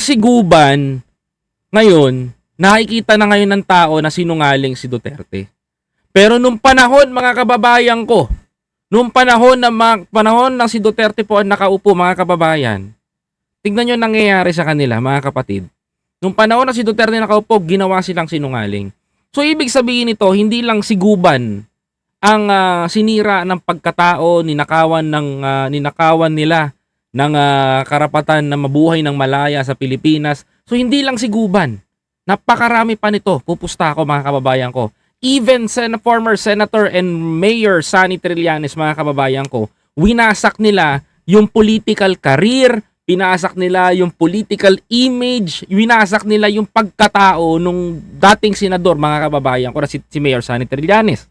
si Guban, ngayon, nakikita na ngayon ng tao na sinungaling si Duterte. Pero nung panahon, mga kababayan ko, nung panahon na mga, panahon ng si Duterte po ang nakaupo, mga kababayan, tignan nyo nangyayari sa kanila, mga kapatid. Nung panahon na si Duterte nakaupo, ginawa silang sinungaling. So, ibig sabihin nito, hindi lang si Guban ang ah, sinira ng pagkatao, ninakawan ng ah, ninakawan nila ng ah, karapatan na mabuhay ng malaya sa Pilipinas. So hindi lang si Guban. Napakarami pa nito. Pupusta ako mga kababayan ko. Even sen former senator and mayor Sani Trillanes mga kababayan ko, winasak nila yung political career, pinasak nila yung political image, winasak nila yung pagkatao nung dating senador mga kababayan ko na si, si Mayor Sani Trillanes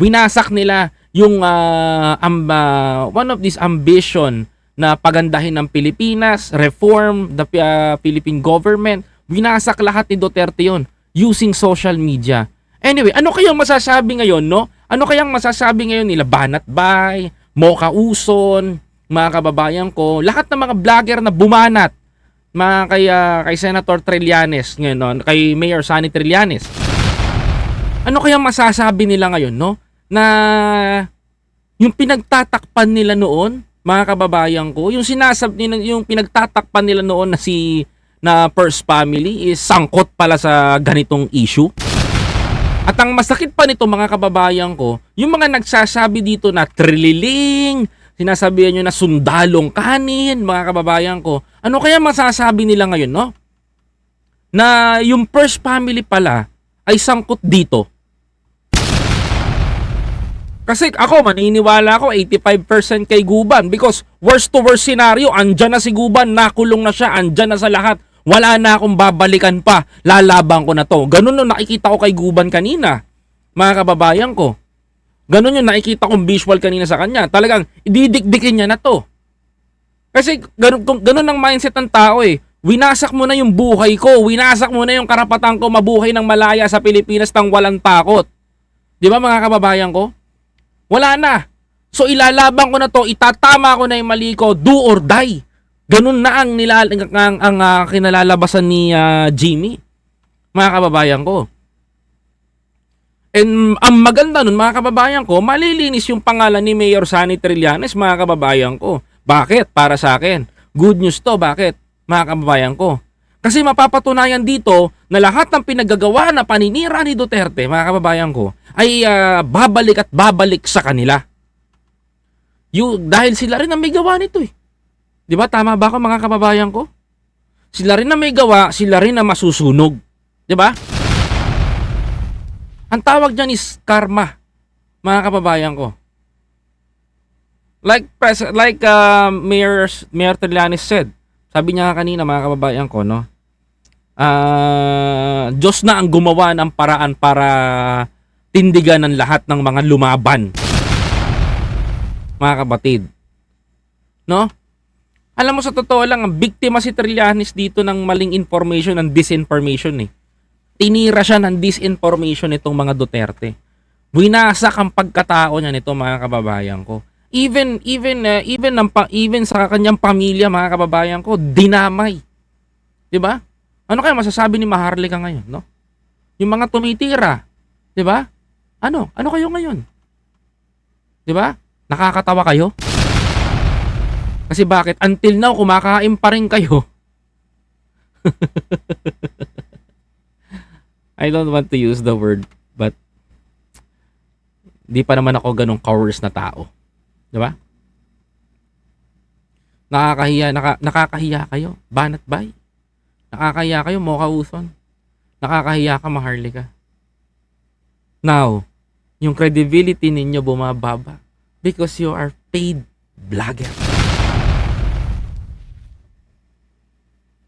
winasak nila yung ah, am- ah, one of this ambition na pagandahin ng Pilipinas, reform the ah, Philippine government. Winasak lahat ni Duterte yon using social media. Anyway, ano kayang masasabi ngayon, no? Ano kayang masasabi ngayon nila Banat Bay, Mocha Uson, mga kababayan ko, lahat ng mga vlogger na bumanat mga kay, ah, kay Senator Trillanes ngayon, no? kay Mayor Sani Trillanes. Ano kaya masasabi nila ngayon, no? Na yung pinagtatakpan nila noon, mga kababayan ko, yung sinasab nila, yung pinagtatakpan nila noon na si na first family is sangkot pala sa ganitong issue. At ang masakit pa nito mga kababayan ko, yung mga nagsasabi dito na trililing, sinasabihan nyo na sundalong kanin, mga kababayan ko, ano kaya masasabi nila ngayon, no? Na yung first family pala ay sangkot dito. Kasi ako, maniniwala ako 85% kay Guban because worst to worst scenario, andyan na si Guban, nakulong na siya, andyan na sa lahat. Wala na akong babalikan pa, lalaban ko na to. Ganun yung nakikita ko kay Guban kanina, mga kababayan ko. Ganun yung nakikita kong visual kanina sa kanya. Talagang ididikdikin niya na to. Kasi ganun, ganun ang mindset ng tao eh. Winasak mo na yung buhay ko, winasak mo na yung karapatan ko mabuhay ng malaya sa Pilipinas nang walang takot. Di ba mga kababayan ko? Wala na. So ilalaban ko na to, itatama ko na yung mali ko, do or die. Ganun na ang nilal ang, ang, ah, kinalalabasan ni ah, Jimmy. Mga kababayan ko. And ang maganda nun, mga kababayan ko, malilinis yung pangalan ni Mayor Sani Trillanes, mga kababayan ko. Bakit? Para sa akin. Good news to. Bakit? Mga kababayan ko. Kasi mapapatunayan dito na lahat ng pinagagawa na paninira ni Duterte, mga kababayan ko, ay ah, babalik at babalik sa kanila. Yung, dahil sila rin ang may gawa nito eh. Di ba? Tama ba ako mga kababayan ko? Sila rin ang may gawa, sila rin ang masusunog. Di ba? Ang tawag niyan is karma, mga kababayan ko. Like like uh, Mayor Mayor Trillanes said, sabi niya kanina mga kababayan ko, no? Ah, Diyos na ang gumawa ng paraan para tindigan ng lahat ng mga lumaban. Mga kapatid. No? Alam mo sa totoo lang, ang biktima si Trillanes dito ng maling information and disinformation eh tinira siya ng disinformation itong mga Duterte. Winasak ang pagkatao niya nito mga kababayan ko. Even even uh, even ng even sa kanyang pamilya mga kababayan ko, dinamay. 'Di ba? Ano kaya masasabi ni Maharlika ngayon, no? Yung mga tumitira, 'di ba? Ano? Ano kayo ngayon? 'Di ba? Nakakatawa kayo? Kasi bakit until now kumakain pa rin kayo? I don't want to use the word, but di pa naman ako ganong cowards na tao. Di ba? Nakakahiya, naka, nakakahiya kayo. Banat bay. Nakakahiya kayo, Mocha Uson. Nakakahiya ka, Maharlika. Now, yung credibility ninyo bumababa because you are paid vlogger.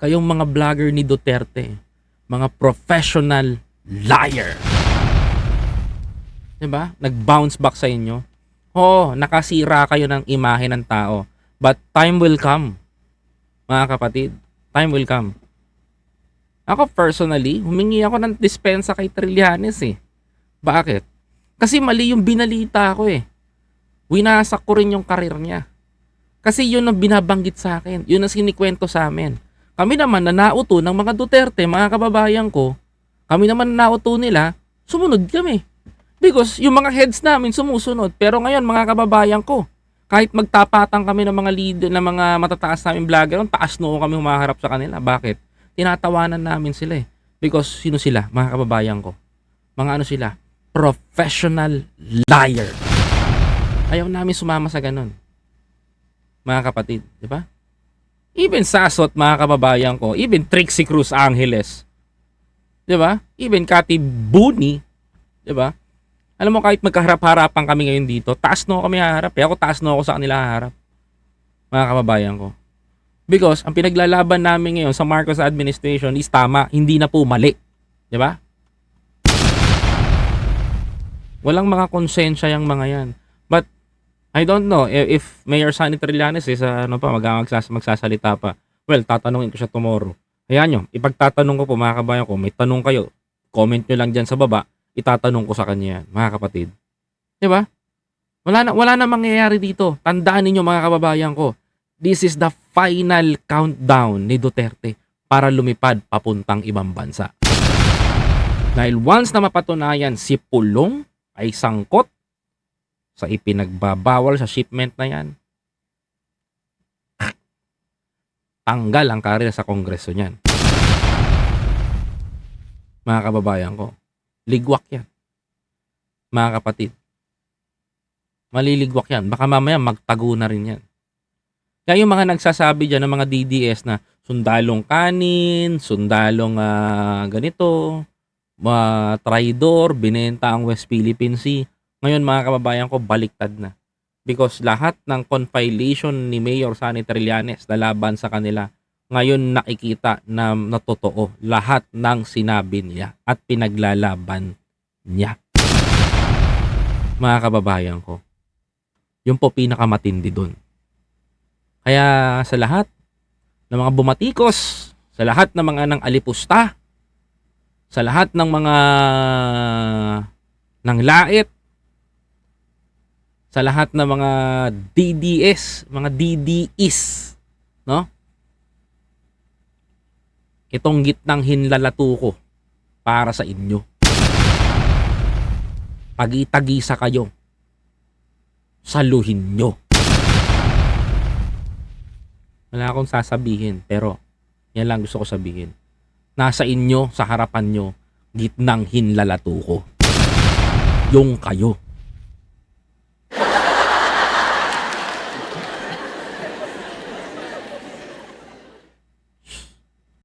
Kayong mga vlogger ni Duterte, mga professional liar. 'Di ba? Nag-bounce back sa inyo. Oo, nakasira kayo ng imahe ng tao. But time will come. Mga kapatid, time will come. Ako personally, humingi ako ng dispensa kay Trillanes eh. Bakit? Kasi mali yung binalita ko eh. Winasak ko rin yung karir niya. Kasi yun ang binabanggit sa akin. Yun ang sinikwento sa amin. Kami naman na nauto ng mga Duterte, mga kababayan ko, kami naman na nauto nila, sumunod kami. Because yung mga heads namin sumusunod. Pero ngayon, mga kababayan ko, kahit magtapatan kami ng mga leader, ng mga matataas namin vlogger, taas noo kami humaharap sa kanila. Bakit? Tinatawanan namin sila eh. Because sino sila, mga kababayan ko? Mga ano sila? Professional liar. Ayaw namin sumama sa ganun. Mga kapatid, di ba? Even Sasot, mga kababayan ko, even Trixie Cruz Angeles, di ba? Even Cathy Booney, di ba? Alam mo, kahit magkaharap-harapan kami ngayon dito, taas no kami haharap. Eh ako taas no ako sa kanila haharap. Mga kababayan ko. Because ang pinaglalaban namin ngayon sa Marcos administration is tama, hindi na po mali. Di ba? Walang mga konsensya yung mga yan. But I don't know i- if Mayor Sonny Trillanes is uh, ano pa mag magsas- magsasalita pa. Well, tatanungin ko siya tomorrow. Ayan nyo, ipagtatanong ko po mga kabayan ko, may tanong kayo, comment nyo lang dyan sa baba, itatanong ko sa kanya yan, mga kapatid. Di ba? Wala na, wala na mangyayari dito. Tandaan ninyo mga kababayan ko, this is the final countdown ni Duterte para lumipad papuntang ibang bansa. Dahil once na mapatunayan si Pulong ay sangkot sa ipinagbabawal sa shipment na yan, tanggal ang karir sa kongreso niyan. Mga kababayan ko, ligwak yan. Mga kapatid, maliligwak yan. Baka mamaya magtago na rin yan. Kaya yung mga nagsasabi dyan ng mga DDS na sundalong kanin, sundalong ah, ganito, mga traidor, binenta ang West Philippine Sea. Ngayon mga kababayan ko, baliktad na. Because lahat ng confilation ni Mayor Sani Trillanes na laban sa kanila, ngayon nakikita na natotoo lahat ng sinabi niya at pinaglalaban niya. Mga kababayan ko, yun po pinakamatindi dun. Kaya sa lahat ng mga bumatikos, sa lahat ng mga nang alipusta, sa lahat ng mga nang lait, sa lahat ng mga DDS, mga DDIs, no? Itong gitnang hinlalatuko para sa inyo. Pagitagisa kayo. Saluhin nyo. Wala akong sasabihin, pero yan lang gusto ko sabihin. Nasa inyo, sa harapan nyo, gitnang hinlalatuko. Yung kayo.